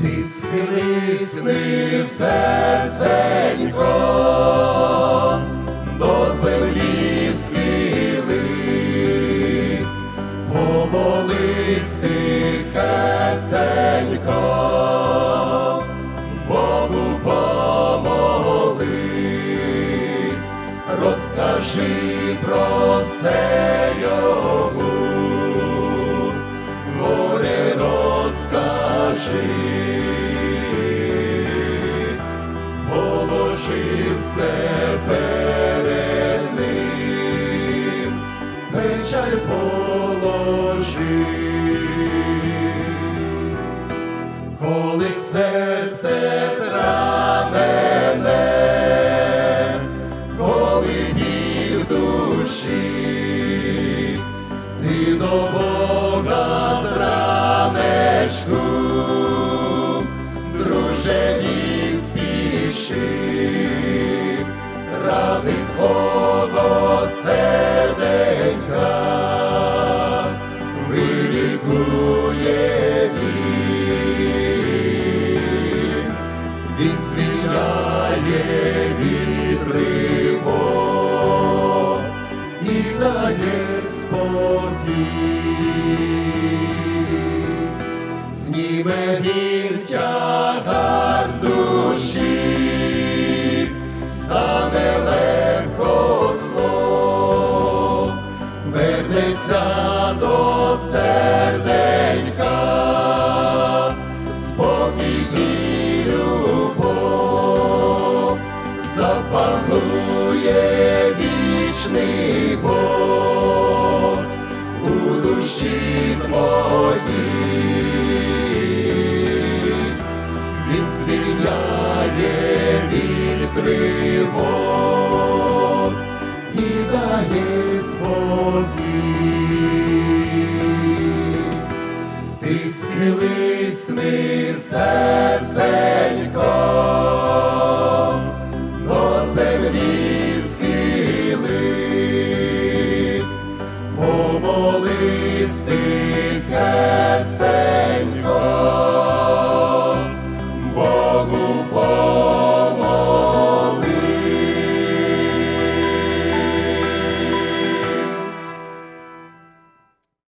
Ти схились низесенько, до помолись тихесенько, Богу помолись, розкажи про все йому, горе розкажи, положи все перед ним, печаль положи, коли серце зранене, коли біль душі, ти до Бога зранечку, друже мій зніме він тягар з душі, стане легко знов, вернеться до серденька, спокій і любов, запанує вічний Бог. У душі твоїй, Ти схились низесенько, до землі схились, помолись тихесенько,